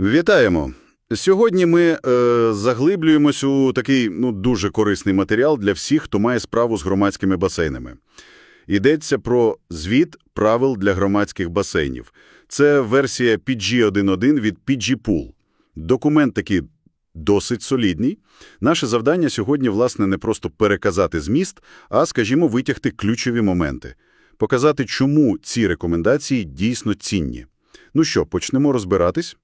Вітаємо! Сьогодні ми е, заглиблюємось у такий ну, дуже корисний матеріал для всіх, хто має справу з громадськими басейнами. Йдеться про звіт правил для громадських басейнів. Це версія PG-1.1 від PG Pool. Документ такий досить солідний. Наше завдання сьогодні, власне, не просто переказати зміст, а, скажімо, витягти ключові моменти. Показати, чому ці рекомендації дійсно цінні. Ну що, почнемо розбиратись?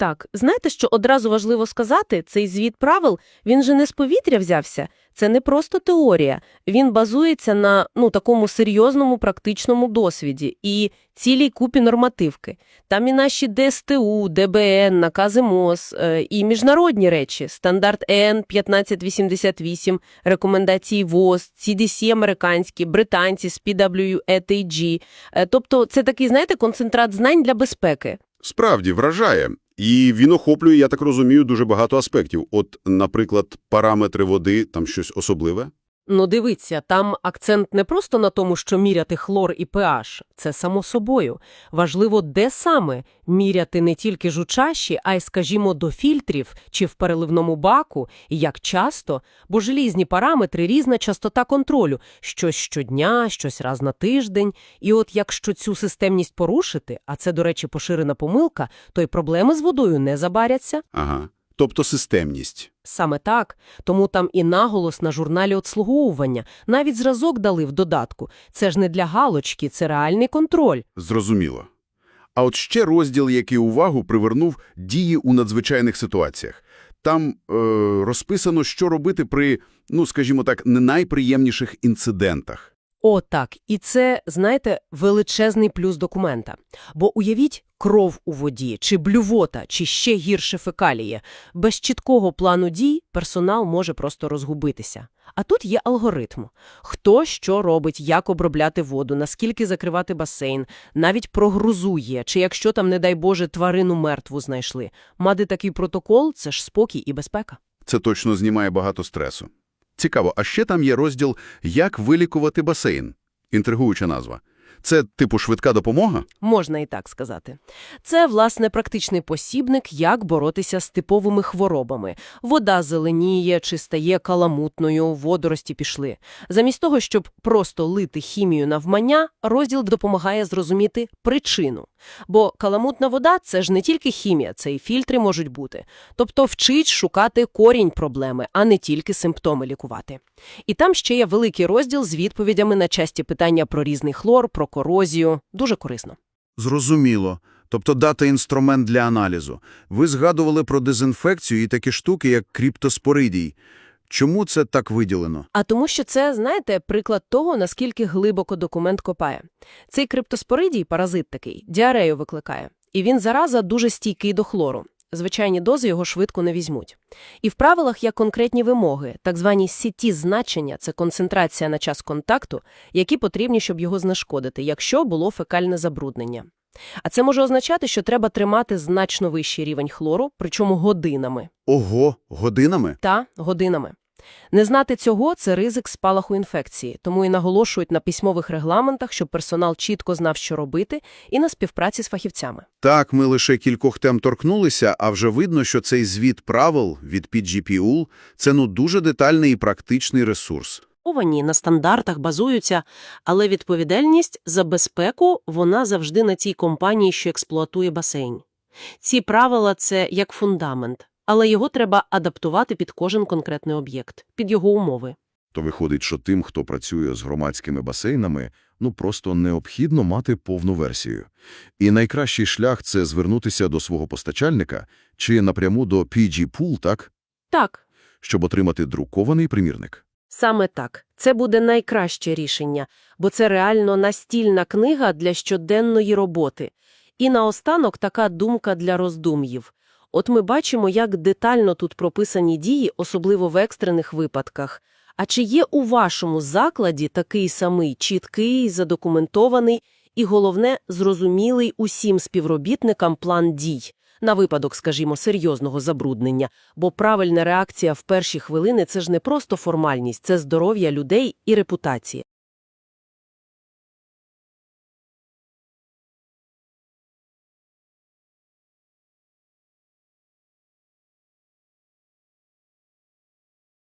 Так, знаєте, що одразу важливо сказати, цей звіт правил, він же не з повітря взявся. Це не просто теорія. Він базується на ну, такому серйозному практичному досвіді і цілій купі нормативки. Там і наші ДСТУ, ДБН, накази МОЗ, е, і міжнародні речі, стандарт ЕН 1588, рекомендації ВОЗ, CDC американські, британці, з PWETG. Е, Тобто це такий, знаєте, концентрат знань для безпеки. Справді, вражає. І він охоплює, я так розумію, дуже багато аспектів. От, наприклад, параметри води, там щось особливе? Ну, дивіться, там акцент не просто на тому, що міряти хлор і pH. Це само собою. Важливо, де саме міряти не тільки жучаші, а й, скажімо, до фільтрів чи в переливному баку, і як часто, бо ж різні параметри, різна частота контролю. Щось щодня, щось раз на тиждень. І от якщо цю системність порушити, а це, до речі, поширена помилка, то й проблеми з водою не забаряться. Ага. Тобто системність. Саме так. Тому там і наголос на журналі обслуговування. Навіть зразок дали в додатку. Це ж не для галочки, це реальний контроль. Зрозуміло. А от ще розділ, який увагу привернув дії у надзвичайних ситуаціях. Там е, розписано, що робити при, ну, скажімо так, не найприємніших інцидентах. О, так. І це, знаєте, величезний плюс документа. Бо уявіть кров у воді, чи блювота, чи ще гірше фекалії. Без чіткого плану дій персонал може просто розгубитися. А тут є алгоритм. Хто що робить, як обробляти воду, наскільки закривати басейн, навіть про грузу є, чи якщо там, не дай Боже, тварину мертву знайшли. Мати такий протокол – це ж спокій і безпека. Це точно знімає багато стресу. Цікаво, а ще там є розділ «Як вилікувати басейн». Інтригуюча назва. Це типу швидка допомога? Можна і так сказати. Це, власне, практичний посібник, як боротися з типовими хворобами. Вода зеленіє чи стає каламутною, водорості пішли. Замість того, щоб просто лити хімію навмання, розділ допомагає зрозуміти причину. Бо каламутна вода – це ж не тільки хімія, це і фільтри можуть бути. Тобто вчить шукати корінь проблеми, а не тільки симптоми лікувати. І там ще є великий розділ з відповідями на часті питання про різний хлор, про корозію. Дуже корисно. Зрозуміло. Тобто дати інструмент для аналізу. Ви згадували про дезінфекцію і такі штуки, як криптоспоридій. Чому це так виділено? А тому що це, знаєте, приклад того, наскільки глибоко документ копає. Цей криптоспоридій, паразит такий, діарею викликає. І він, зараза, дуже стійкий до хлору. Звичайні дози його швидко не візьмуть. І в правилах є конкретні вимоги, так звані сіті-значення – це концентрація на час контакту, які потрібні, щоб його знешкодити, якщо було фекальне забруднення. А це може означати, що треба тримати значно вищий рівень хлору, причому годинами. Ого, годинами? Та годинами. Не знати цього – це ризик спалаху інфекції, тому і наголошують на письмових регламентах, щоб персонал чітко знав, що робити, і на співпраці з фахівцями. Так, ми лише кількох тем торкнулися, а вже видно, що цей звіт правил від PGPUL – це ну дуже детальний і практичний ресурс. Овані на стандартах базуються, але відповідальність за безпеку вона завжди на цій компанії, що експлуатує басейн. Ці правила – це як фундамент, але його треба адаптувати під кожен конкретний об'єкт, під його умови. То виходить, що тим, хто працює з громадськими басейнами, ну просто необхідно мати повну версію. І найкращий шлях – це звернутися до свого постачальника чи напряму до PG Pool, так? Так, Щоб отримати друкований примірник. саме так. Це буде найкраще рішення, бо це реально настільна книга для щоденної роботи. І наостанок така думка для роздум'їв. От ми бачимо, як детально тут прописані дії, особливо в екстрених випадках. А чи є у вашому закладі такий самий чіткий, задокументований і, головне, зрозумілий усім співробітникам план дій? На випадок, скажімо, серйозного забруднення, бо правильна реакція в перші хвилини – це ж не просто формальність, це здоров'я людей і репутація.